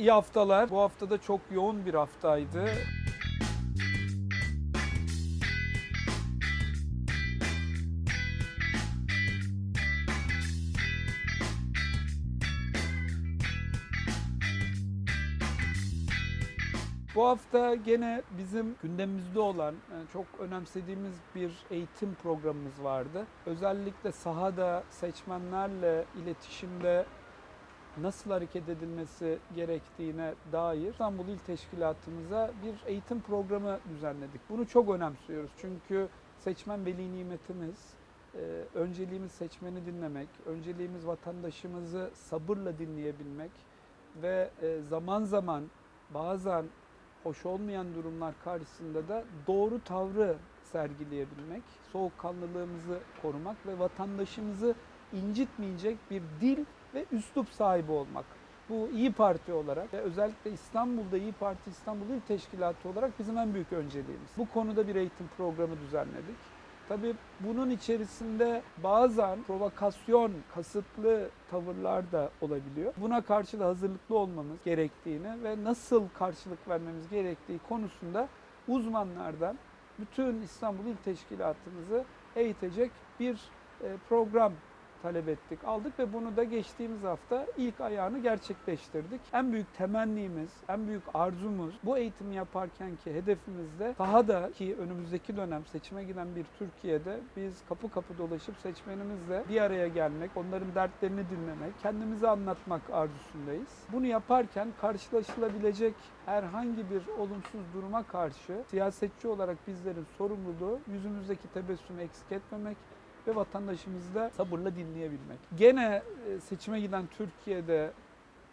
iyi haftalar. Bu hafta da çok yoğun bir haftaydı. Bu hafta gene bizim gündemimizde olan yani çok önemsediğimiz bir eğitim programımız vardı. Özellikle sahada seçmenlerle iletişimde nasıl hareket edilmesi gerektiğine dair İstanbul İl Teşkilatımıza bir eğitim programı düzenledik. Bunu çok önemsiyoruz çünkü seçmen veli nimetimiz. Ee, Önceliğimiz seçmeni dinlemek, önceliğimiz vatandaşımızı sabırla dinleyebilmek ve e, zaman zaman bazen hoş olmayan durumlar karşısında da doğru tavrı sergileyebilmek, soğukkanlılığımızı korumak ve vatandaşımızı incitmeyecek bir dil ve üslup sahibi olmak. Bu İyi Parti olarak ve özellikle İstanbul'da İyi Parti İstanbul İl Teşkilatı olarak bizim en büyük önceliğimiz. Bu konuda bir eğitim programı düzenledik. Tabii bunun içerisinde bazen provokasyon, kasıtlı tavırlar da olabiliyor. Buna karşı da hazırlıklı olmamız gerektiğini ve nasıl karşılık vermemiz gerektiği konusunda uzmanlardan bütün İstanbul İl Teşkilatımızı eğitecek bir e, program talep ettik, aldık ve bunu da geçtiğimiz hafta ilk ayağını gerçekleştirdik. En büyük temennimiz, en büyük arzumuz bu eğitimi yaparken ki hedefimiz de daha da ki önümüzdeki dönem seçime giden bir Türkiye'de biz kapı kapı dolaşıp seçmenimizle bir araya gelmek, onların dertlerini dinlemek, kendimizi anlatmak arzusundayız. Bunu yaparken karşılaşılabilecek herhangi bir olumsuz duruma karşı siyasetçi olarak bizlerin sorumluluğu yüzümüzdeki tebessümü eksik etmemek, ve vatandaşımızı da sabırla dinleyebilmek. Gene e, seçime giden Türkiye'de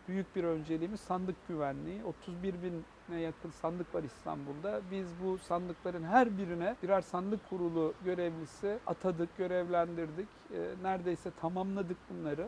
büyük bir önceliğimiz sandık güvenliği. 31 bine yakın sandık var İstanbul'da. Biz bu sandıkların her birine birer sandık kurulu görevlisi atadık, görevlendirdik. E, Neredeyse tamamladık bunları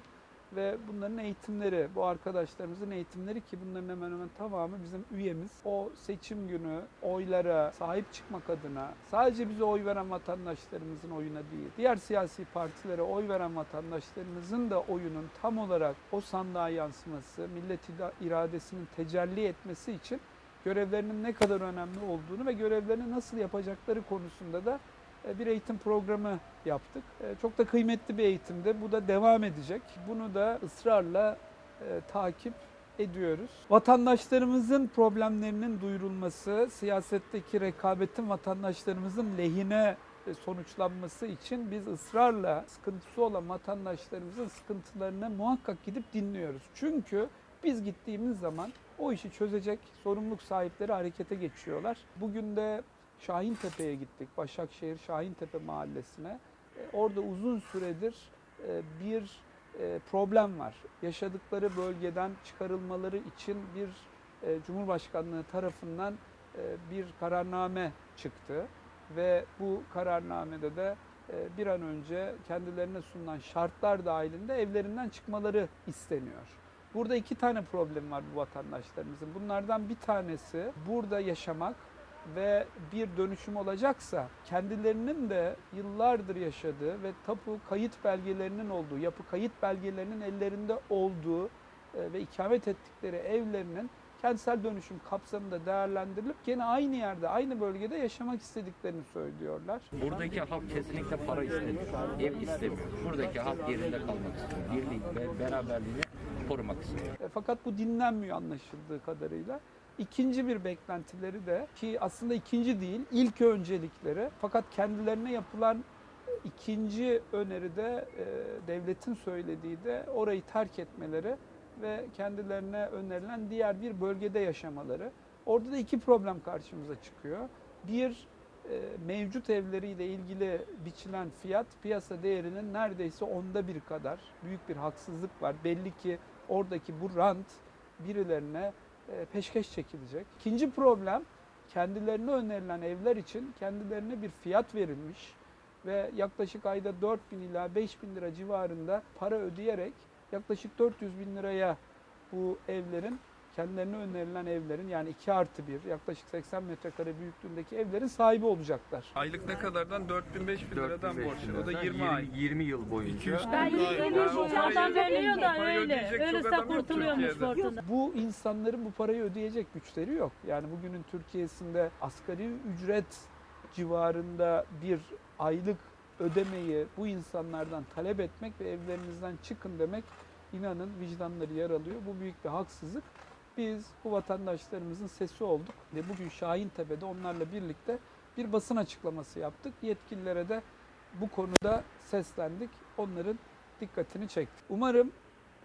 ve bunların eğitimleri, bu arkadaşlarımızın eğitimleri ki bunların hemen hemen tamamı bizim üyemiz. O seçim günü oylara sahip çıkmak adına sadece bize oy veren vatandaşlarımızın oyuna değil, diğer siyasi partilere oy veren vatandaşlarımızın da oyunun tam olarak o sandığa yansıması, millet iradesinin tecelli etmesi için görevlerinin ne kadar önemli olduğunu ve görevlerini nasıl yapacakları konusunda da bir eğitim programı yaptık. E, Çok da kıymetli bir eğitimdi. Bu da devam edecek. Bunu da ısrarla e, takip ediyoruz. Vatandaşlarımızın problemlerinin duyurulması, siyasetteki rekabetin vatandaşlarımızın lehine e, sonuçlanması için biz ısrarla sıkıntısı olan vatandaşlarımızın sıkıntılarını muhakkak gidip dinliyoruz. Çünkü biz gittiğimiz zaman o işi çözecek sorumluluk sahipleri harekete geçiyorlar. Bugün de Şahintepe'ye gittik. Başakşehir Şahintepe mahallesine. E, Orada uzun süredir e, bir e, problem var. Yaşadıkları bölgeden çıkarılmaları için bir e, Cumhurbaşkanlığı tarafından e, bir kararname çıktı ve bu kararnamede de e, bir an önce kendilerine sunulan şartlar dahilinde evlerinden çıkmaları isteniyor. Burada iki tane problem var bu vatandaşlarımızın. Bunlardan bir tanesi burada yaşamak ve bir dönüşüm olacaksa kendilerinin de yıllardır yaşadığı ve tapu kayıt belgelerinin olduğu, yapı kayıt belgelerinin ellerinde olduğu e, ve ikamet ettikleri evlerinin kentsel dönüşüm kapsamında değerlendirilip gene aynı yerde, aynı bölgede yaşamak istediklerini söylüyorlar. Buradaki halk kesinlikle para istemiyor. Ev istemiyor. Buradaki halk yerinde kalmak istiyor. Birlik ve beraberliğini korumak istiyor. E, Fakat bu dinlenmiyor anlaşıldığı kadarıyla. İkinci bir beklentileri de ki aslında ikinci değil, ilk öncelikleri fakat kendilerine yapılan ikinci öneri de e, devletin söylediği de orayı terk etmeleri ve kendilerine önerilen diğer bir bölgede yaşamaları. Orada da iki problem karşımıza çıkıyor. Bir, e, mevcut evleriyle ilgili biçilen fiyat piyasa değerinin neredeyse onda bir kadar. Büyük bir haksızlık var. Belli ki oradaki bu rant birilerine peşkeş çekilecek. İkinci problem kendilerine önerilen evler için kendilerine bir fiyat verilmiş ve yaklaşık ayda 4 bin ila 5 bin lira civarında para ödeyerek yaklaşık 400 bin liraya bu evlerin kendilerine önerilen evlerin yani 2 artı 1 yaklaşık 80 metrekare büyüklüğündeki evlerin sahibi olacaklar. Aylık ne kadardan? 4000 5000 liradan 4-5 borç. O da liradan 20 ay. 20 yıl boyunca. 200 Ben Yani ölür o parayı- adam veriyor da öyle. kurtuluyormuş Türkiye'de. fortuna. Bu insanların bu parayı ödeyecek güçleri yok. Yani bugünün Türkiye'sinde asgari ücret civarında bir aylık ödemeyi bu insanlardan talep etmek ve evlerinizden çıkın demek inanın vicdanları yaralıyor. Bu büyük bir haksızlık. Biz bu vatandaşlarımızın sesi olduk ve bugün Şahintepe'de onlarla birlikte bir basın açıklaması yaptık. Yetkililere de bu konuda seslendik. Onların dikkatini çektik. Umarım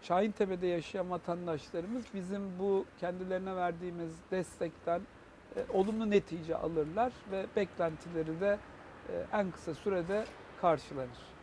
Şahintepe'de yaşayan vatandaşlarımız bizim bu kendilerine verdiğimiz destekten e, olumlu netice alırlar ve beklentileri de e, en kısa sürede karşılanır.